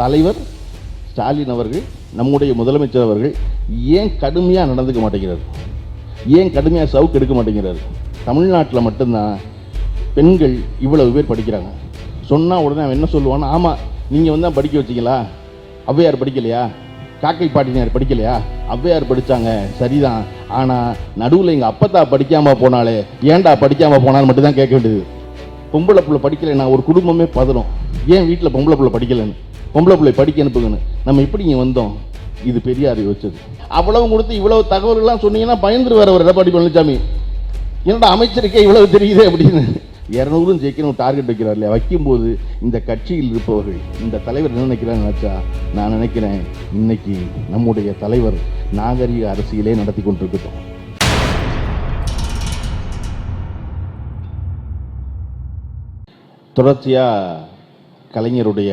தலைவர் ஸ்டாலின் அவர்கள் நம்முடைய முதலமைச்சர் அவர்கள் ஏன் கடுமையாக நடந்துக்க மாட்டேங்கிறார்? ஏன் கடுமையாக சவுக்கு எடுக்க மாட்டேங்கிறார்? தமிழ்நாட்டில் மட்டும்தான் பெண்கள் இவ்வளவு பேர் படிக்கிறாங்க. சொன்னால் உடனே அவன் என்ன சொல்லுவான்னா ஆமாம் நீங்கள் வந்து படிக்க வச்சீங்களா? ஔவையார் படிக்கலையா? காக்கை பாட்டினார் படிக்கலையா? ஔவையார் படித்தாங்க சரிதான். ஆனால் நடுவில் எங்கள் அப்பத்தா படிக்காமல் போனாலே ஏன்டா படிக்காமல் போனாலும் மட்டும்தான் கேட்க வேண்டியது. பொம்பளை பிள்ளை படிக்கலைன்னா ஒரு குடும்பமே பதறும். ஏன் வீட்டில் பொம்பளை பிள்ளை படிக்கலைன்னு? பொம்பளை பிள்ளை படிக்க அனுப்புங்கன்னு. நம்ம எப்படி இங்கே வந்தோம்? இது பெரியார் யோசிச்சது அவ்வளவு கொடுத்து இவ்வளவு தகவல்கள்லாம் சொன்னீங்கன்னா பயந்துருவார் ஒரு எடப்பாடி பழனிசாமி என்னடா அமைச்சருக்கே இவ்வளவு தெரியுதே அப்படின்னு. இரநூறும் ஜெயிக்கணும் டார்கெட் வைக்கிறார் இல்லையா? வைக்கும்போது இந்த கட்சியில் இருப்பவர்கள் இந்த தலைவர் என்ன நினைக்கிறான்னு நினச்சா? நான் நினைக்கிறேன் இன்னைக்கு நம்முடைய தலைவர் நாகரிக அரசியலே நடத்தி கொண்டிருக்கட்டும். தொடர்ச்சியாக கலைஞருடைய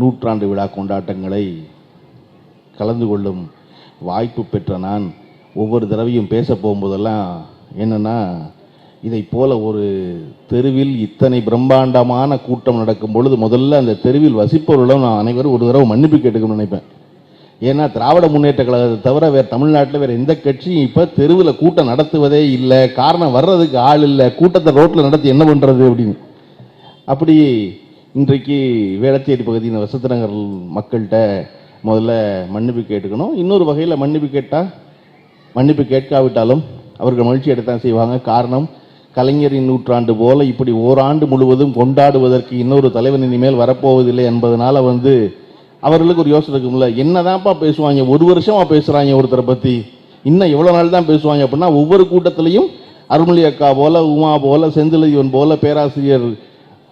நூற்றாண்டு விழா கொண்டாட்டங்களை கலந்து கொள்ளும் வாய்ப்பு பெற்ற நான் ஒவ்வொரு தடவையும் பேச போகும்போதெல்லாம் என்னென்னா இதை போல ஒரு தெருவில் இத்தனை பிரம்மாண்டமான கூட்டம் நடக்கும் பொழுது முதல்ல அந்த தெருவில் வசிப்பவர்களும் நான் அனைவரும் ஒரு தடவை மன்னிப்பு கேட்டுக்கணும்னு நினைப்பேன். ஏன்னா திராவிட முன்னேற்ற கழகத்தை தவிர வேறு தமிழ்நாட்டில் வேறு எந்த கட்சியும் இப்போ தெருவில் கூட்டம் நடத்துவதே இல்லை காரணம் வர்றதுக்கு ஆள் இல்லை கூட்டத்தை ரோட்டில் நடத்தி என்ன பண்ணுறது அப்படின்னு. அப்படி இன்றைக்கு வேளச்சேரி பகுதியின் வசந்தநகர் மக்கள்கிட்ட முதல்ல மன்னிப்பு கேட்டுக்கணும். இன்னொரு வகையில் மன்னிப்பு கேட்டால் மன்னிப்பு கேட்காவிட்டாலும் அவர்கள் மகிழ்ச்சி எடுத்தான் செய்வாங்க. காரணம் கலைஞரின் நூற்றாண்டு போல இப்படி ஓராண்டு முழுவதும் கொண்டாடுவதற்கு இன்னொரு தலைவன் இனிமேல் வரப்போவதில்லை என்பதனால் வந்து அவர்களுக்கு ஒரு யோசனை இருக்கும்ல. என்னதான்ப்பா பேசுவாங்க? ஒரு வருஷமாக பேசுகிறாங்க ஒருத்தரை பற்றி இன்னும் எவ்வளோ நாள் தான் பேசுவாங்க அப்படின்னா ஒவ்வொரு கூட்டத்திலையும் அருள்மொழி அக்கா போல உமா போல செந்திலதிவன் போல பேராசிரியர்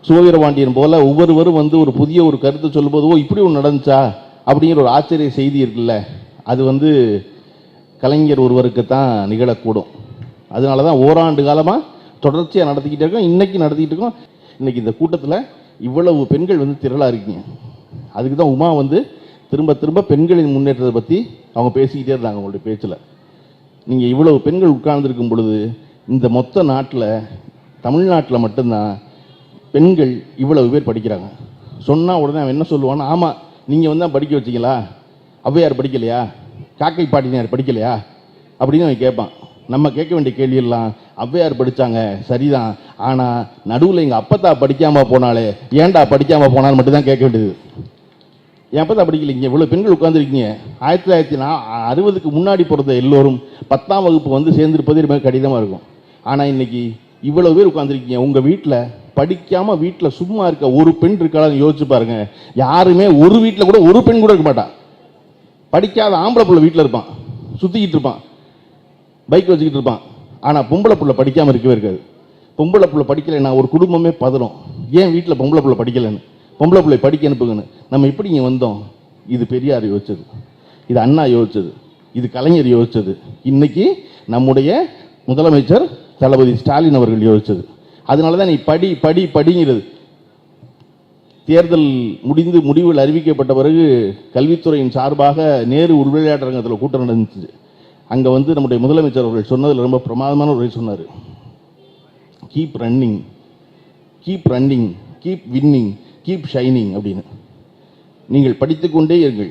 சுவீரபாண்டியன் போல ஒவ்வொருவரும் வந்து ஒரு புதிய ஒரு கருத்தை சொல்லும்போது ஓ இப்படி ஒன்று நடந்துச்சா? அப்படிங்கிற ஒரு ஆச்சரிய செய்தி இருக்குல்ல. அது வந்து கலைஞர் ஒருவருக்கு தான் நிகழக்கூடும். அதனால தான் ஓராண்டு காலமாக தொடர்ச்சியாக நடத்திக்கிட்டே இருக்கோம். இன்றைக்கி நடத்திக்கிட்டு இருக்கோம். இன்றைக்கி இந்த கூட்டத்தில் இவ்வளவு பெண்கள் வந்து திரளாக இருக்கீங்க. அதுக்கு தான் உமா வந்து திரும்ப திரும்ப பெண்களின் முன்னேற்றத்தை பற்றி அவங்க பேசிக்கிட்டே இருந்தாங்க அவங்களுடைய பேச்சில். நீங்கள் இவ்வளவு பெண்கள் உட்கார்ந்துருக்கும் பொழுது இந்த மொத்த நாட்டில் தமிழ்நாட்டில் மட்டும்தான் பெண்கள் இவ்வளவு பேர் படிக்கிறாங்க. சொன்னால் உடனே அவன் என்ன சொல்லுவான்னு ஆமாம் நீங்கள் வந்து தான் படிக்க வச்சீங்களா? ஔவையார் படிக்கலையா? காக்கை பாட்டினார் படிக்கலையா? அப்படின்னு அவன் கேட்பான். நம்ம கேட்க வேண்டிய கேள்வியெல்லாம் ஔவையார் படித்தாங்க சரிதான். ஆனால் நடுவில் எங்கள் அப்பத்தா படிக்காமல் போனாலே ஏன்டா படிக்காமல் போனாலும் மட்டும்தான் கேட்க வேண்டியது. என் அப்பதான் படிக்கலைங்க இவ்வளோ பெண்கள் உட்காந்துருக்கீங்க ஆயிரத்தி தொள்ளாயிரத்தி நா அறுபதுக்கு முன்னாடி பிறந்த எல்லோரும் பத்தாம் வகுப்பு வந்து சேர்ந்துருப்பது ரொம்ப கடினமாக இருக்கும். ஆனால் இன்னைக்கு இவ்வளோ பேர் உட்காந்துருக்கீங்க உங்கள் வீட்டில் படிக்காமல் வீட்டில் சும்மா இருக்க ஒரு பெண் இருக்காளான்னு யோசிச்சு பாருங்க. யாருமே ஒரு வீட்டில் கூட ஒரு பெண் கூட இருக்க மாட்டான் படிக்காத ஆம்பளை பிள்ளை வீட்டில் இருப்பான். சுற்றிக்கிட்டு இருப்பான். பைக் வச்சுக்கிட்டு இருப்பான். ஆனால் பொம்பளை பிள்ளை படிக்காமல் இருக்கவே இருக்காது. பொம்பளை பிள்ளை படிக்கலைன்னா ஒரு குடும்பமே பதறும். ஏன் வீட்டில் பொம்பளை பிள்ளை படிக்கலைன்னு? பொம்பளை பிள்ளை படிக்க அனுப்புங்கன்னு. நம்ம எப்படி இங்கே வந்தோம்? இது பெரியார் யோசிச்சது. இது அண்ணா யோசிச்சது. இது கலைஞர் யோசிச்சது. இன்னைக்கு நம்முடைய முதலமைச்சர் தளபதி ஸ்டாலின் அவர்கள் யோசிச்சது. அதனால தான் நீ படி படி படிங்கிறது. தேர்தல் முடிந்து முடிவில் அறிவிக்கப்பட்ட பிறகு கல்வித்துறையின் சார்பாக நேரு உள்விளையாட்டரங்கத்தில் கூட்டம் நடந்துச்சு. அங்கே வந்து நம்முடைய முதலமைச்சர் அவர்கள் சொன்னதில் ரொம்ப பிரமாதமான உரை சொன்னார். Keep running keep running keep winning keep shining அப்படின்னு. நீங்கள் படித்துக்கொண்டே இருங்கள்.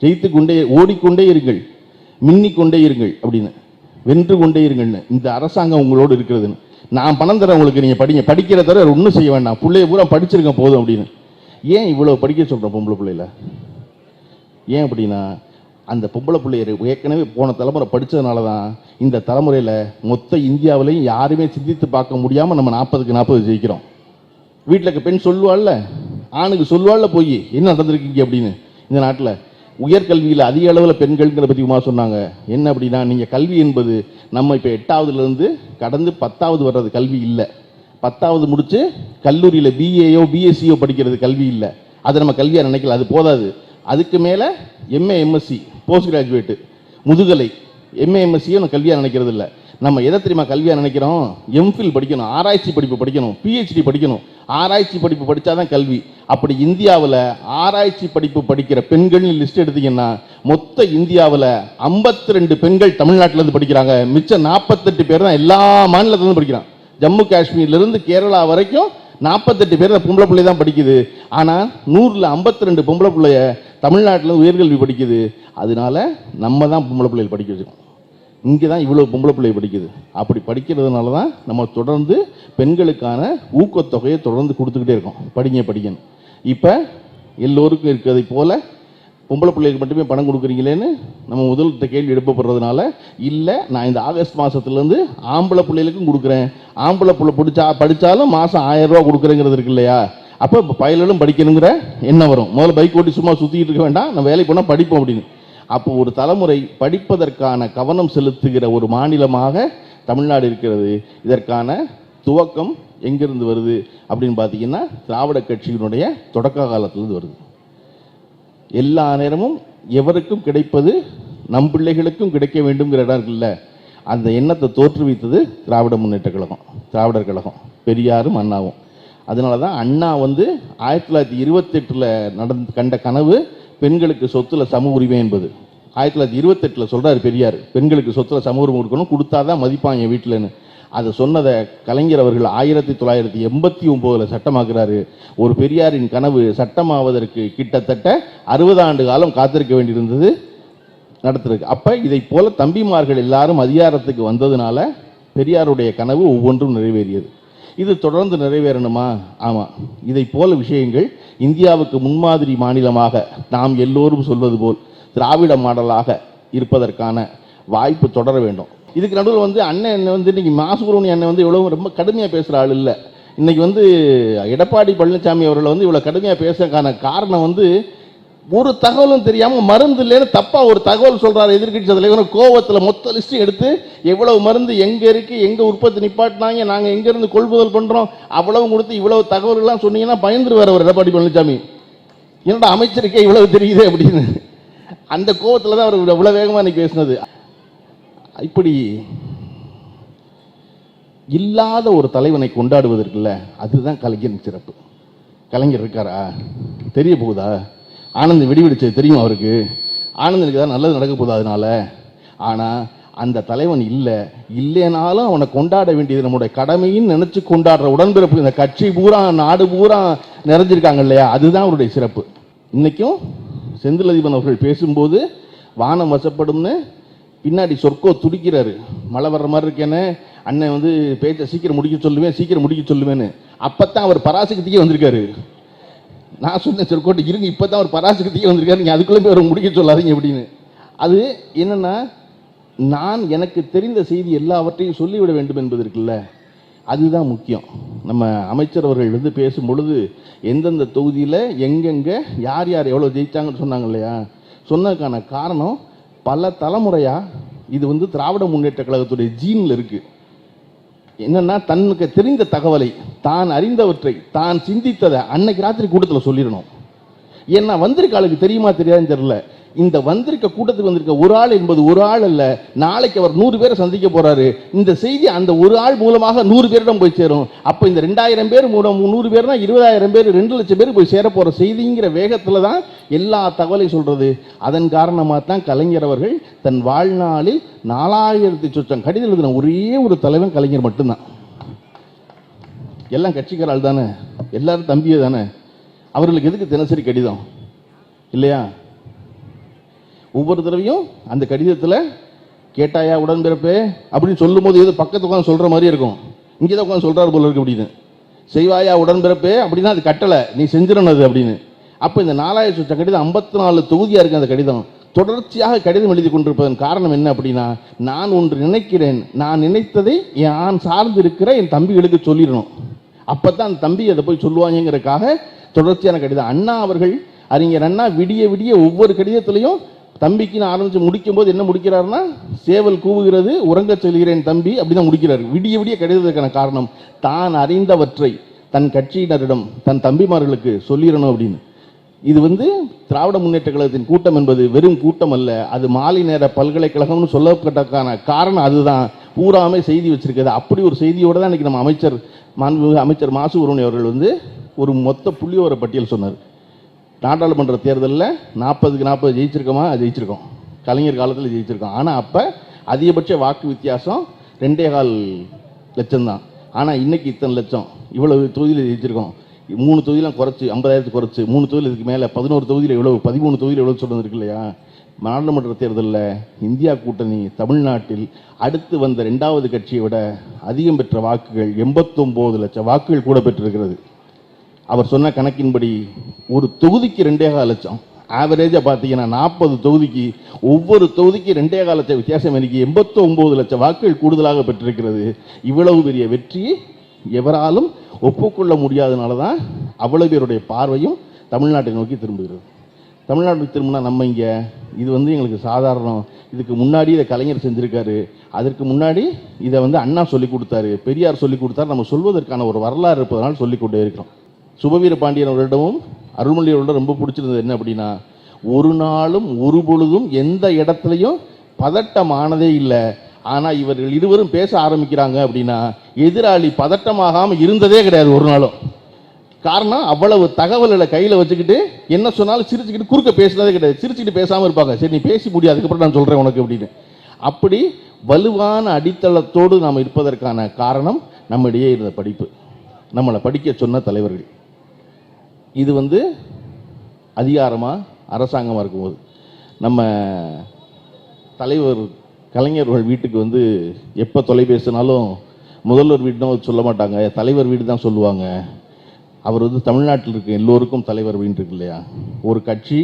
ஜெயித்து கொண்டே ஓடிக்கொண்டே இருங்கள். மின்னிக்கொண்டே இருங்கள் அப்படின்னு. வென்று கொண்டே இருங்கள்னு இந்த அரசாங்கம் உங்களோடு இருக்கிறதுன்னு. நான் பணம் தரேன் உங்களுக்கு நீங்கள் படிங்க. படிக்கிற தவிர ஒன்றும் செய்ய வேண்டாம். பிள்ளைய பூரா படிச்சிருக்கேன் போதும் அப்படின்னு. ஏன் இவ்வளோ படிக்க சொல்கிறோம் பொம்பளை பிள்ளையில? ஏன் அப்படின்னா அந்த பொம்பளை பிள்ளையர் ஏற்கனவே போன தலைமுறை படித்ததுனால தான் இந்த தலைமுறையில் மொத்த இந்தியாவிலையும் யாருமே சிந்தித்து பார்க்க முடியாமல் நம்ம நாற்பதுக்கு நாற்பது ஜெயிக்கிறோம். வீட்டில் இருக்க பெண் சொல்லுவாள்ல ஆணுக்கு சொல்லுவாள்ல போய் என்ன நடந்திருக்கீங்க? அப்படின்னு. இந்த நாட்டில் உயர்கல்வியில் அதிக அளவில் பெண்கள்ங்கிற பற்றி உமா சொன்னாங்க. என்ன அப்படின்னா நீங்கள் கல்வி என்பது நம்ம இப்போ எட்டாவதுலேருந்து கடந்து பத்தாவது வர்றது கல்வி இல்லை. பத்தாவது முடித்து கல்லூரியில் பிஏயோ பிஎஸ்சியோ படிக்கிறது கல்வி இல்லை. அதை நம்ம கல்வியாக நினைக்கல அது போதாது. அதுக்கு மேலே எம்ஏ எம்எஸ்சி போஸ்ட் கிராஜுவேட்டு முதுகலை எம்ஏ எம்எஸ்சியோ நம்ம கல்வியாக நினைக்கிறது இல்லை. நம்ம எதை தெரியுமா கல்வியாக நினைக்கிறோம்? எம்ஃபில் படிக்கணும் ஆராய்ச்சி படிப்பு படிக்கணும் பிஹெச்டி படிக்கணும். ஆராய்ச்சி படிப்பு படித்தாதான் கல்வி. அப்படி இந்தியாவில் ஆராய்ச்சி படிப்பு படிக்கிற பெண்கள்னு லிஸ்ட் எடுத்தீங்கன்னா மொத்த இந்தியாவில் 52 ரெண்டு பெண்கள் தமிழ்நாட்டிலேருந்து படிக்கிறாங்க. மிச்சம் நாற்பத்தெட்டு பேர் தான் எல்லா மாநிலத்திலேருந்து படிக்கிறான். ஜம்மு காஷ்மீர்லேருந்து கேரளா வரைக்கும் நாற்பத்தெட்டு பேர் பொம்பளை பிள்ளை தான் படிக்குது. ஆனால் நூறில் ஐம்பத்தி ரெண்டு பொம்பளை பிள்ளைய தமிழ்நாட்டில் உயர்கல்வி படிக்குது. அதனால நம்ம தான் பொம்பளை பிள்ளைகள் படிக்க வச்சுக்கோம் இங்கே தான் இவ்வளோ பொம்பளை பிள்ளை படிக்குது. அப்படி படிக்கிறதுனால தான் நம்ம தொடர்ந்து பெண்களுக்கான ஊக்கத்தொகையை தொடர்ந்து கொடுத்துக்கிட்டே இருக்கோம். படிங்க படிக்கணும் இப்போ எல்லோருக்கும் இருக்கிறதை போல் பொம்பளை பிள்ளைகளுக்கு மட்டுமே பணம் கொடுக்குறீங்களேன்னு நம்ம முதல் கேள்வி எழுப்பப்படுறதுனால இல்லை நான் இந்த ஆகஸ்ட் மாதத்துலேருந்து ஆம்பளை பிள்ளைகளுக்கும் கொடுக்குறேன். ஆம்பளை பிள்ளை பிடிச்சா படித்தாலும் மாதம் ஆயிரரூவா கொடுக்குறேங்கிறது இருக்கு இல்லையா? அப்போ பயலும் படிக்கணுங்கிற எண்ணம் வரும். முதல்ல பைக் ஓட்டி சும்மா சுற்றிட்டு இருக்க வேண்டாம் நம்ம வேலைக்கு போனால் படிப்போம் அப்படின்னு. அப்போ ஒரு தலைமுறை படிப்பதற்கான கவனம் செலுத்துகிற ஒரு மாநிலமாக தமிழ்நாடு இருக்கிறது. இதற்கான துவக்கம் எங்கேருந்து வருது அப்படின்னு பார்த்தீங்கன்னா திராவிட கட்சியினுடைய தொடக்க காலத்திலிருந்து வருது. எல்லா நேரமும் எவருக்கும் கிடைப்பது நம் பிள்ளைகளுக்கும் கிடைக்க வேண்டும்ங்கிற இடம் இருக்குல்ல அந்த எண்ணத்தை தோற்றுவித்தது திராவிட முன்னேற்ற கழகம் திராவிடர் கழகம் பெரியாரும் அண்ணாவும். அதனால தான் அண்ணா வந்து ஆயிரத்தி தொள்ளாயிரத்தி இருபத்தெட்டில் நடந்து கண்ட கனவு பெண்களுக்கு சொத்துல சம உரிமை என்பது. ஆயிரத்தி தொள்ளாயிரத்தி இருபத்தெட்டில் சொல்கிறார் பெரியார் பெண்களுக்கு சொத்துல சம உரிமை கொடுக்கணும் கொடுத்தாதான் மதிப்பாங்க என் வீட்டிலன்னு. அதை சொன்னதை கலைஞர் அவர்கள் ஆயிரத்தி தொள்ளாயிரத்தி எண்பத்தி ஒம்போதில் சட்டமாக்குறாரு. ஒரு பெரியாரின் கனவு சட்டமாவதற்கு கிட்டத்தட்ட அறுபது ஆண்டு காலம் காத்திருக்க வேண்டியிருந்தது நடத்திருக்கு. அப்போ இதை போல தம்பிமார்கள் எல்லாரும் அதிகாரத்துக்கு வந்ததுனால பெரியாருடைய கனவு ஒவ்வொன்றும் நிறைவேறியது. இது தொடர்ந்து நிறைவேறணுமா? ஆமாம் இதை போல விஷயங்கள் இந்தியாவுக்கு முன்மாதிரி மாநிலமாக நாம் எல்லோரும் சொல்வது போல் திராவிட மாடலாக இருப்பதற்கான வாய்ப்பு தொடர வேண்டும். இதுக்கு நடுவில் வந்து அண்ணன் என்ன வந்து இன்றைக்கி மாசுபுரமணி அண்ணன் வந்து இவ்வளவு ரொம்ப கடுமையாக பேசுகிற ஆள் இல்லை. இன்றைக்கி வந்து எடப்பாடி பழனிசாமி அவர்களை வந்து இவ்வளோ கடுமையாக பேசுறதுக்கான காரணம் வந்து ஒரு தகவலும் தெரியாமல் மருந்து இல்லைன்னு தப்பாக ஒரு தகவல் சொல்கிறார் எதிர்கட்சி தலைவர். கோவத்தில் மொத்த லிஸ்ட்டும் எடுத்து எவ்வளவு மருந்து எங்கே இருக்குது எங்கே உற்பத்தி நிப்பாட்டினாங்க நாங்கள் எங்கேருந்து கொள்முதல் பண்ணுறோம் அவ்வளவு கொடுத்து இவ்வளவு தகவல்கள்லாம் சொன்னீங்கன்னா பயந்துருவார் அவர் எடப்பாடி பழனிசாமி என்னடா அமைச்சருக்கே இவ்வளவு தெரியுது அப்படின்னு. அந்த கோவத்தில் தான் அவர் இவ்வளோ வேகமாக இன்றைக்கி பேசினது. இப்படி இல்லாத ஒரு தலைவனை கொண்டாடுவதற்குல்ல அதுதான் கலைஞரின் சிறப்பு. கலைஞர் இருக்காரா? தெரிய போகுதா? ஆனந்த் வெடிவெடிச்சது தெரியும் அவருக்கு? ஆனந்தனுக்கு தான் நல்லது நடக்க போகுது அதனால? ஆனால் அந்த தலைவன் இல்லை. இல்லைனாலும் அவனை கொண்டாட வேண்டியது நம்முடைய கடமைன்னு நினச்சி கொண்டாடுற உடன்பிறப்பு. இந்த கட்சி பூரா நாடு பூரா நிறைஞ்சிருக்காங்க இல்லையா? அதுதான் அவருடைய சிறப்பு. இன்னைக்கும் செந்திலதிபன் அவர்கள் பேசும்போது வானம் வசப்படும்னு பின்னாடி சொற்கோ துடிக்கிறாரு. மழை வர்ற மாதிரி இருக்கேன்னு அண்ணன் வந்து பேச்சை சீக்கிரம் முடிக்க சொல்லுவேன் சீக்கிரம் முடிக்க சொல்லுவேன்னு. அப்பத்தான் அவர் பராசக்திக்கே வந்திருக்காரு. நான் சொன்னேன் சொற்கோட்டு இருங்க இப்போ தான் அவர் பராசக்திக்கே வந்திருக்காரு. நீங்கள் அதுக்குள்ளே போய் அவர் முடிக்க சொல்லாதீங்க அப்படின்னு. அது என்னென்னா நான் எனக்கு தெரிந்த செய்தி எல்லாவற்றையும் சொல்லிவிட வேண்டும் என்பது இருக்குல்ல. அதுதான் முக்கியம். நம்ம அமைச்சர் அவர்கள் வந்து பேசும் பொழுது எந்தெந்த தொகுதியில் எங்கெங்கே யார் யார் எவ்வளோ ஜெயித்தாங்கன்னு சொன்னாங்க இல்லையா? சொன்னதுக்கான காரணம் பல தலைமுறையாக இது வந்து திராவிட முன்னேற்ற கழகத்துடைய ஜீனில் இருக்குது என்னன்னா தனக்கு தெரிந்த தகவலை தான் அறிந்தவற்றை தான் சிந்தித்ததை அன்னைக்கு ராத்திரி கூட்டத்தில் சொல்லிடணும். ஏன்னா வந்திருக்க ஆளுக்கு தெரியுமா தெரியாதுன்னு தெரியல. இந்த வந்திருக்க கூட்டத்துக்கு வந்திருக்க ஒரு ஆள் என்பது ஒரு ஆள் அல்ல. நாளைக்கு அவர் நூறு பேரை சந்திக்க போறாரு. இந்த செய்தி அந்த ஒரு ஆள் மூலமாக நூறு பேரிடம் போய் சேரும். அப்போ இந்த ரெண்டாயிரம் பேர் மூலம் நூறு பேர்னா இருபதாயிரம் பேர் ரெண்டு லட்சம் பேர் போய் சேர போற செய்திங்கிற வேகத்தில் தான் எல்லா தகவலையும் சொல்றது. அதன் காரணமாக தான் கலைஞர் அவர்கள் தன் வாழ்நாளில் நாலாயிரத்தி சொச்சம் கடிதம் எழுதின ஒரே ஒரு தலைவன் கலைஞர் மட்டும்தான். எல்லாம் கட்சிக்காரால் தானே? எல்லாரும் தம்பியே தானே? அவர்களுக்கு எதுக்கு தினசரி கடிதம்? இல்லையா? ஒவ்வொரு தடவையும் அந்த கடிதத்தில் கேட்டாயா உடன்பிறப்பே? அப்படின்னு சொல்லும்போது ஏதோ பக்கத்து உட்காந்து சொல்கிற மாதிரி இருக்கும். இங்கே தான் உட்காந்து சொல்கிறார் போல இருக்கு அப்படின்னு. செய்வாயா உடன்பிறப்பே? அப்படின்னா அது கட்டளை நீ செஞ்சிடணும் அது அப்படின்னு. அப்போ இந்த நாலாயிரம் சுற்ற கடிதம் ஐம்பத்தி நாலு தொகுதியாக இருக்குது அந்த கடிதம். தொடர்ச்சியாக கடிதம் எழுதி கொண்டிருப்பதன் காரணம் என்ன அப்படின்னா நான் ஒன்று நினைக்கிறேன். நான் நினைத்ததை நான் சார்ந்து இருக்கிற என் தம்பிகளுக்கு சொல்லிடணும். அப்போ தான் அந்த தம்பி அதை போய் சொல்லுவாங்கங்கிறதுக்காக தொடர்ச்சியான கடிதம். அண்ணா அவர்கள் அறிஞர் அண்ணா விடிய விடிய ஒவ்வொரு கடிதத்திலையும் தம்பிக்கு நான் ஆரம்பித்து முடிக்கும்போது என்ன முடிக்கிறாருன்னா சேவல் கூவுகிறது உறங்கச் செல்கிறேன் தம்பி அப்படி தான் முடிக்கிறார். விடிய விடிய கிடைத்ததற்கான காரணம் தான் அறிந்தவற்றை தன் கட்சியினரிடம் தன் தம்பிமார்களுக்கு சொல்லிடணும் அப்படின்னு. இது வந்து திராவிட முன்னேற்ற கழகத்தின் கூட்டம் என்பது வெறும் கூட்டம் அல்ல அது மாலை நேர பல்கலைக்கழகம்னு சொல்லப்பட்டதுக்கான காரணம் அதுதான். பூராமே செய்தி வச்சிருக்கிறது. அப்படி ஒரு செய்தியோட தான் இன்னைக்கு நம்ம அமைச்சர் மாண்புமிகு அமைச்சர் மாசு உருவனை அவர்கள் வந்து ஒரு மொத்த புள்ளியோர பட்டியல் சொன்னார். நாடாளுமன்ற தேர்தலில் நாற்பதுக்கு நாற்பது ஜெயிச்சிருக்கோமா? ஜெயிச்சிருக்கோம். கலைஞர் காலத்தில் ஜெயிச்சிருக்கோம். ஆனால் அப்போ அதிகபட்ச வாக்கு வித்தியாசம் ரெண்டே கால் லட்சம் தான் ஆனால் இன்னைக்கு இத்தனை லட்சம். இவ்வளவு தொகுதியில் ஜெயிச்சிருக்கோம். மூணு தொகுதியெலாம் குறைச்சி ஐம்பதாயிரத்துக்கு குறைச்சி மூணு தொகுதியில் இதுக்கு மேலே பதினோரு தொகுதியில் எவ்வளோ பதிமூணு தொகுதியில் எவ்வளோ சொன்னது இருக்கு இல்லையா? நாடாளுமன்ற தேர்தலில் இந்தியா கூட்டணி தமிழ்நாட்டில் அடுத்து வந்த ரெண்டாவது கட்சியை விட அதிகம் பெற்ற வாக்குகள் எண்பத்தொம்போது லட்சம் வாக்குகள் கூட பெற்றிருக்கிறது. அவர் சொன்ன கணக்கின்படி ஒரு தொகுதிக்கு ரெண்டே கால் லட்சம். ஆவரேஜாக பார்த்தீங்கன்னா நாற்பது தொகுதிக்கு ஒவ்வொரு தொகுதிக்கு ரெண்டே கால் லட்சம் வித்தியாசம் எனக்கு எண்பத்தொம்போது லட்சம் வாக்குகள் கூடுதலாக பெற்றிருக்கிறது. இவ்வளவு பெரிய வெற்றியை எவராலும் ஒப்புக்கொள்ள முடியாதனால தான் அவ்வளவு பேருடைய பார்வையும் தமிழ்நாட்டை நோக்கி திரும்புகிறது. தமிழ்நாட்டுக்கு திரும்பினா நம்ம இங்கே இது வந்து எங்களுக்கு சாதாரணம். இதுக்கு முன்னாடி இதை கலைஞர் செஞ்சுருக்காரு. அதற்கு முன்னாடி இதை வந்து அண்ணா சொல்லி கொடுத்தாரு பெரியார் சொல்லி கொடுத்தாரு. நம்ம சொல்வதற்கான ஒரு வரலாறு இருப்பதனால் சொல்லிக் கொண்டே இருக்கிறோம். சுபவீர பாண்டியன் அவர்களிடமும் அருள்மொழி அவர்களிடம் ரொம்ப பிடிச்சிருந்தது என்ன அப்படின்னா ஒரு நாளும் ஒரு பொழுதும் எந்த இடத்துலையும் பதட்டமானதே இல்லை. ஆனால் இவர்கள் இருவரும் பேச ஆரம்பிக்கிறாங்க அப்படின்னா எதிராளி பதட்டமாகாமல் இருந்ததே கிடையாது ஒரு நாளும். காரணம் அவ்வளவு தகவல்களை கையில் வச்சுக்கிட்டு என்ன சொன்னாலும் சிரிச்சுக்கிட்டு குறுக்க பேசுனதே கிடையாது. சிரிச்சுக்கிட்டு பேசாமல் இருப்பாங்க. சரி நீ பேசி முடியாது அதுக்கப்புறம் நான் சொல்கிறேன் உனக்கு அப்படின்னு. அப்படி வலுவான அடித்தளத்தோடு நாம் இருப்பதற்கான காரணம் நம்மிடையே இருந்த படிப்பு. நம்மளை படிக்க சொன்ன தலைவர்கள். இது வந்து அதிகாரமாக அரசாங்கமாக இருக்கும்போது. நம்ம தலைவர் கலைஞர்கள் வீட்டுக்கு வந்து எப்போ தொலைபேசினாலும் முதல்வர் வீடுன்னு சொல்ல மாட்டாங்க. தலைவர் வீடு தான் சொல்லுவாங்க. அவர் வந்து தமிழ்நாட்டில் இருக்க எல்லோருக்கும் தலைவர் வீடு இருக்கு இல்லையா? ஒரு கட்சி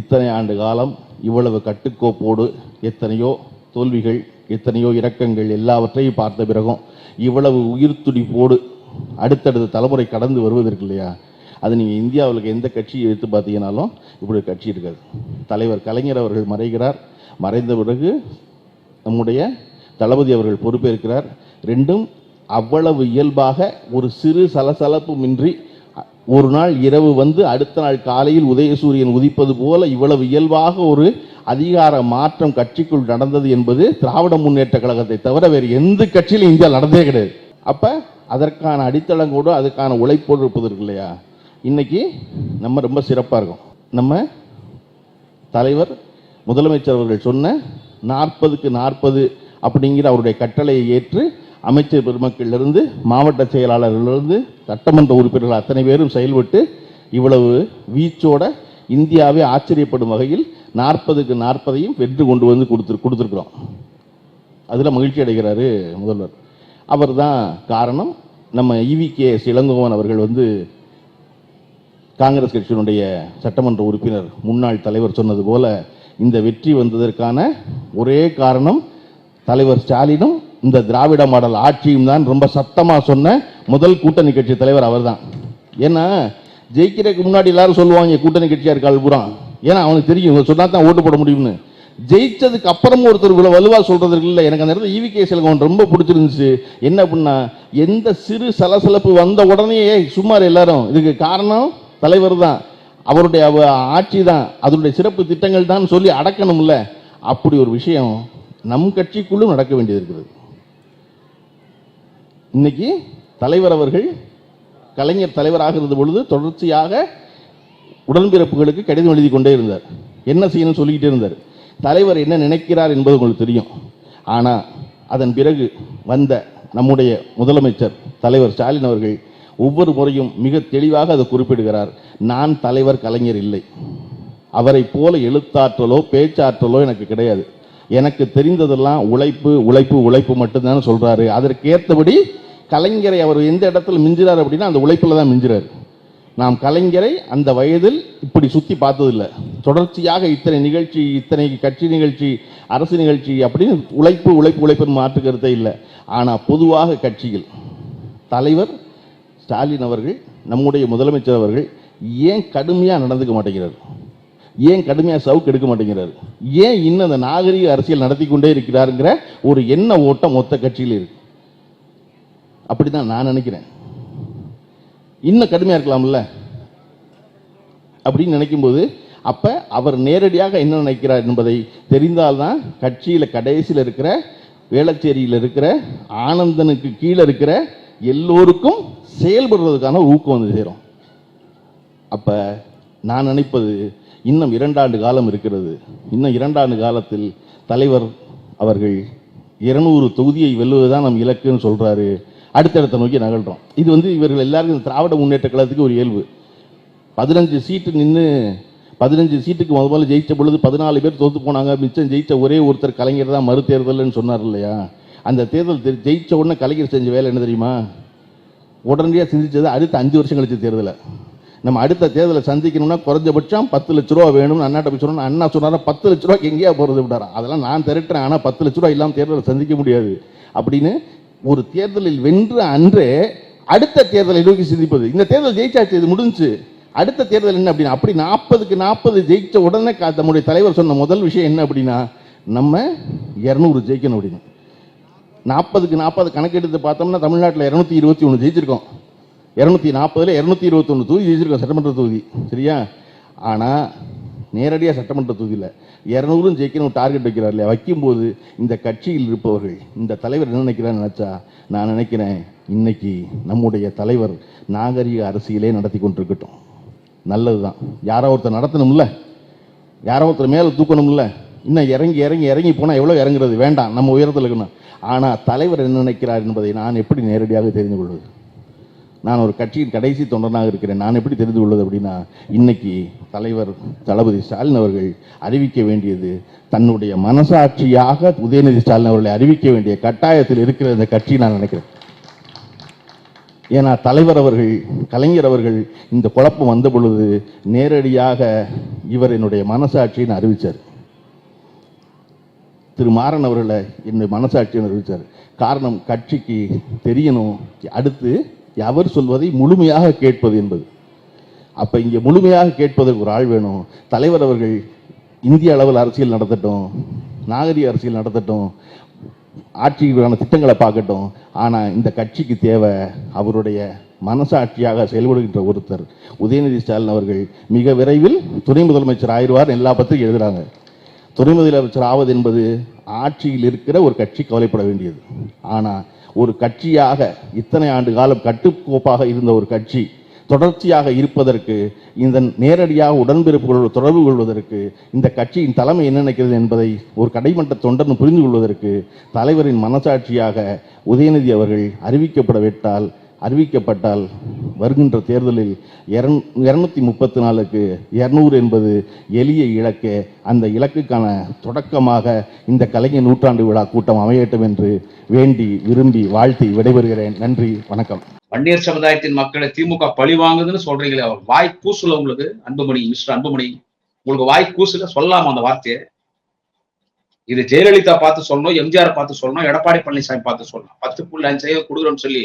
இத்தனை ஆண்டு காலம் இவ்வளவு கட்டுக்கோப்போடு எத்தனையோ தோல்விகள் எத்தனையோ இரக்கங்கள் எல்லாவற்றையும் பார்த்த பிறகும் இவ்வளவு உயிர் துடிப்போடு அடுத்தடுத்த தலைமுறை கடந்து வருவதற்கு இல்லையா? அது நீங்கள் இந்தியாவில் எந்த கட்சியை எடுத்து பார்த்தீங்கன்னாலும் இப்படி ஒரு கட்சி இருக்காது. தலைவர் கலைஞர் அவர்கள் மறைகிறார். மறைந்த பிறகு நம்முடைய தளபதி அவர்கள் பொறுப்பேற்கிறார். ரெண்டும் அவ்வளவு இயல்பாக ஒரு சிறு சலசலப்புமின்றி ஒரு நாள் இரவு வந்து அடுத்த நாள் காலையில் உதயசூரியன் உதிப்பது போல இவ்வளவு இயல்பாக ஒரு அதிகார மாற்றம் கட்சிக்குள் நடந்தது என்பது திராவிட முன்னேற்ற கழகத்தை தவிர வேறு எந்த கட்சியிலும் இந்தியா நடந்தே கிடையாது. அப்போ அதற்கான அடித்தளங்கோடு அதுக்கான உழைப்போடு இருப்பது இருக்கு இல்லையா? இன்னைக்கு நம்ம ரொம்ப சிறப்பாக இருக்கும். நம்ம தலைவர் முதலமைச்சர் அவர்கள் சொன்ன நாற்பதுக்கு நாற்பது அப்படிங்கிற அவருடைய கட்டளையை ஏற்று அமைச்சர் பெருமக்களிலிருந்து மாவட்ட செயலாளர்களிலிருந்து சட்டமன்ற உறுப்பினர்கள் அத்தனை பேரும் செயல்பட்டு இவ்வளவு வீச்சோட இந்தியாவே ஆச்சரியப்படும் வகையில் நாற்பதுக்கு நாற்பதையும் வென்று கொண்டு வந்து கொடுத்து கொடுத்துருக்குறோம். அதில் மகிழ்ச்சி அடைகிறாரு முதல்வர். அவர் தான் காரணம். நம்ம இவி கே இளங்கோவன் அவர்கள் வந்து காங்கிரஸ் கட்சியினுடைய சட்டமன்ற உறுப்பினர் முன்னாள் தலைவர் சொன்னது போல இந்த வெற்றி வந்ததற்கான ஒரே காரணம் தலைவர் ஸ்டாலினும் இந்த திராவிட மாடல் ஆட்சியும் தான் ரொம்ப சத்தமாக சொன்ன முதல் கூட்டணி கட்சி தலைவர் அவர்தான். ஏன்னா ஜெயிக்கிறதுக்கு முன்னாடி எல்லாரும் சொல்லுவாங்க கூட்டணி கட்சியாக இருக்காள் அல்புரம் ஏன்னா அவனுக்கு தெரியும் இவங்க சொன்னா தான் ஓட்டு போட முடியும்னு. ஜெயிச்சதுக்கு அப்புறமும் ஒருத்தர் இவ்வளவு வலுவா சொல்கிறதுக்கு இல்லை. எனக்கு அந்த இடத்துல இவிகே செல்வன் ரொம்ப பிடிச்சிருந்துச்சு. என்ன அப்படின்னா எந்த சிறு சலசலப்பு வந்த உடனே சுமார் சும்மா எல்லாரும். இதுக்கு காரணம் தலைவர் தான் அவருடைய ஆட்சி தான் அதனுடைய சிறப்பு திட்டங்கள் தான் சொல்லி அடக்கணும்ல அப்படி ஒரு விஷயம் நம் கட்சிக்குள்ளும் நடக்க வேண்டியது இருக்குது. இன்னைக்கு தலைவர் அவர்கள் கலைஞர் தலைவராக இருந்த பொழுது தொடர்ச்சியாக உடன்பிறப்புகளுக்கு கடிதம் எழுதி கொண்டே இருந்தார். என்ன செய்யணும்னு சொல்லிக்கிட்டே இருந்தார். தலைவர் என்ன நினைக்கிறார் என்பது உங்களுக்கு தெரியும். ஆனால் அதன் பிறகு வந்த நம்முடைய முதலமைச்சர் தலைவர் ஸ்டாலின் அவர்கள் ஒவ்வொரு முறையும் மிக தெளிவாக அதை குறிப்பிடுகிறார். நான் தலைவர் கலைஞர் இல்லை. அவரை போல எழுத்தாற்றலோ பேச்சாற்றலோ எனக்கு கிடையாது. எனக்கு தெரிந்ததெல்லாம் உழைப்பு உழைப்பு உழைப்பு மட்டும்தான் சொல்கிறாரு அதற்கு ஏற்றபடி கலைஞரை அவர் எந்த இடத்துல மிஞ்சிறார் அப்படின்னா அந்த உழைப்பில் தான் மிஞ்சிறார். நாம் கலைஞரை அந்த வயதில் இப்படி சுற்றி பார்த்ததில்லை. தொடர்ச்சியாக இத்தனை நிகழ்ச்சி இத்தனை கட்சி நிகழ்ச்சி அரசு நிகழ்ச்சி அப்படின்னு உழைப்பு உழைப்பு உழைப்புன்னு மாற்று கருத்தே இல்லை. ஆனால் பொதுவாக கட்சியில் தலைவர் ஸ்டாலின் அவர்கள் நம்முடைய முதலமைச்சர் அவர்கள் ஏன் கடுமையாக நடந்துக்க மாட்டேங்கிறார்? ஏன் கடுமையாக சவுக்கு எடுக்க மாட்டேங்கிறார்? ஏன் இன்னும் அந்த நாகரிக அரசியல் நடத்தி கொண்டே இருக்கிறாருங்கிற ஒரு எண்ண ஓட்டம் மொத்த கட்சியில் இருக்கு. அப்படிதான் நான் நினைக்கிறேன். இன்னும் கடுமையாக இருக்கலாம்ல? அப்படின்னு நினைக்கும்போது அப்போ அவர் நேரடியாக என்ன நினைக்கிறார் என்பதை தெரிந்தால்தான் கட்சியில் கடைசியில் இருக்கிற வேளச்சேரியில் இருக்கிற ஆனந்தனுக்கு கீழே இருக்கிற எல்லோருக்கும் செயல்படுறதுக்கான ஊக்கம் வந்து சேரும். அப்போ நான் நினைப்பது இன்னும் இரண்டாண்டு காலம் இருக்கிறது. இன்னும் இரண்டாண்டு காலத்தில் தலைவர் அவர்கள் இருநூறு தொகுதியை வெல்லுவதுதான் நம் இலக்குன்னு சொல்கிறாரு அடுத்தடுத்த நோக்கி நகழ்கிறோம் இது வந்து இவர்கள் எல்லாருக்கும் இந்த திராவிட முன்னேற்ற கழகத்துக்கு ஒரு இயல்பு. பதினஞ்சு சீட்டு நின்று பதினஞ்சு சீட்டுக்கு முத முதல்ல ஜெயிச்ச பொழுது பதினாலு பேர் தோத்து போனாங்க. மிச்சம் ஜெயிச்ச ஒரே ஒருத்தர் கலைஞர் தான் மறு தேர்தல்னு சொன்னார் இல்லையா? அந்த தேர்தல் தெ- ஜெயிச்ச உடனே கலைஞர் செஞ்ச வேலை என்ன தெரியுமா? உடனடியாக சிந்திச்சது அடுத்த அஞ்சு வருஷம் கழிச்சு தேர்தலை. நம்ம அடுத்த தேர்தலை சந்திக்கணும்னா குறைஞ்சபட்சம் பத்து லட்ச ரூபா வேணும்னு அண்ணாட்ட போய் சொன்னா அண்ணா சொன்னாரா பத்து லட்ச ரூபாய்க்கு எங்கேயா போகிறது விட்டாரா? அதெல்லாம் நான் திரட்டுறேன். ஆனால் பத்து லட்ச ரூபா இல்லாமல் தேர்தலை சந்திக்க முடியாது. அப்படின்னு ஒரு தேர்தலில் வென்று அன்றே அடுத்த தேர்தலை நோக்கி சிந்திப்பது. இந்த தேர்தல் ஜெயிச்சாச்சு இது முடிஞ்சுச்சு அடுத்த தேர்தல் என்ன அப்படின்னா அப்படி நாற்பதுக்கு நாற்பது ஜெயிச்ச உடனே கா- நம்முடைய தலைவர் சொன்ன முதல் விஷயம் என்ன அப்படின்னா நம்ம இரநூறு ஜெயிக்கணும் அப்படின்னு. நாற்பதுக்கு நாற்பது கணக்கெடுத்து பார்த்தோம்னா தமிழ்நாட்டில் இரநூத்தி இருபத்தி ஒன்று ஜெயிச்சிருக்கோம். இரநூத்தி நாற்பதுல இரநூத்தி இருபத்தொன்று தொகுதி ஜெயிச்சிருக்கோம் சட்டமன்ற தொகுதி. சரியா? ஆனால் நேரடியாக சட்டமன்ற தொகுதியில் இரநூறும் ஜெயிக்கணும் டார்கெட் வைக்கிறார் இல்லையா வைக்கும்போது இந்த கட்சியில் இருப்பவர்கள் இந்த தலைவர் என்ன நினைக்கிறான்னு நினச்சா நான் நினைக்கிறேன் இன்னைக்கு நம்முடைய தலைவர் நாகரிக அரசியலே நடத்தி கொண்டிருக்கட்டும். நல்லது தான் யாரோ ஒருத்தர் நடத்தணும்ல? யாரோ ஒருத்தர் மேலே தூக்கணும்ல? இன்னும் இறங்கி இறங்கி இறங்கி போனால் எவ்வளோ இறங்குறது? வேண்டாம் நம்ம உயரத்தில் இருக்கணும். ஆனால் தலைவர் என்ன நினைக்கிறார் என்பதை நான் எப்படி நேரடியாக தெரிந்து கொள்வது? நான் ஒரு கட்சியின் கடைசி தொண்டனாக இருக்கிறேன். நான் எப்படி தெரிந்து கொள்வது அப்படின்னா இன்னைக்கு தலைவர் தளபதி ஸ்டாலின் அவர்கள் அறிவிக்க வேண்டியது தன்னுடைய மனசாட்சியாக உதயநிதி ஸ்டாலின் அவர்களை அறிவிக்க வேண்டிய கட்டாயத்தில் இருக்கிற இந்த கட்சி நான் நினைக்கிறேன். ஏன்னா தலைவர் அவர்கள் கலைஞர் அவர்கள் இந்த குழப்பம் வந்த பொழுது நேரடியாக இவர் என்னுடைய மனசாட்சின்னு அறிவித்தார் திரு மாறன் அவர்களை என்னுடைய மனசாட்சியை அறிவித்தார் காரணம் கட்சிக்கு தெரியணும். அடுத்து அவர் சொல்வதை முழுமையாக கேட்பது என்பது. அப்போ இங்கே முழுமையாக கேட்பதற்கு ஒரு ஆள் வேணும். தலைவர் அவர்கள் இந்திய அளவில் அரசியல் நடத்தட்டும் நாகரிக அரசியல் நடத்தட்டும் ஆட்சிக்கான திட்டங்களை பார்க்கட்டும். ஆனால் இந்த கட்சிக்கு தேவை அவருடைய மனசாட்சியாக செயல்படுகின்ற ஒருத்தர். உதயநிதி ஸ்டாலின் அவர்கள் மிக விரைவில் துணை முதலமைச்சர் ஆயிடுவார் எல்லா பத்திரிகை எழுதுறாங்க. துணை முதலமைச்சர் ஆவது என்பது ஆட்சியில் இருக்கிற ஒரு கட்சி கவலைப்பட வேண்டியது. ஆனால் ஒரு கட்சியாக இத்தனை ஆண்டு காலம் கட்டுக்கோப்பாக இருந்த ஒரு கட்சி தொடர்ச்சியாக இருப்பதற்கு இந்த நேரடியாக உடன்பிறப்புகளோடு தொடர்பு கொள்வதற்கு இந்த கட்சியின் தலைமை என்ன நினைக்கிறது என்பதை ஒரு கடைமட்ட தொண்டர்னு புரிந்து கொள்வதற்கு தலைவரின் மனசாட்சியாக உதயநிதி அவர்கள் அறிவிக்கப்பட விட்டால் அறிவிக்கப்பட்டால் வருகின்ற தேர்தலில் இரநூத்தி முப்பத்தி நாலுக்கு இரநூறு என்பது எளிய இலக்கு. அந்த இலக்குக்கான தொடக்கமாக இந்த கலைஞர் நூற்றாண்டு விழா கூட்டம் அமையட்டும் என்று வேண்டி விரும்பி வாழ்த்தி விடைபெறுகிறேன். நன்றி வணக்கம். வன்னியர் சமுதாயத்தின் மக்களை திமுக பழி வாங்குதுன்னு சொல்றீங்களே அவர். வாய் கூசுல உங்களுக்கு அன்புமணி மிஸ்டர் அன்புமணி. உங்களுக்கு வாய் கூசுல சொல்லாம அந்த வார்த்தையை? இது ஜெயலலிதா பார்த்து சொல்லணும் எம்ஜிஆர் பார்த்து சொல்லணும் எடப்பாடி பழனிசாமி பார்த்து சொல்லணும். பத்து புள்ளி அஞ்சு கொடுக்குறோம்னு சொல்லி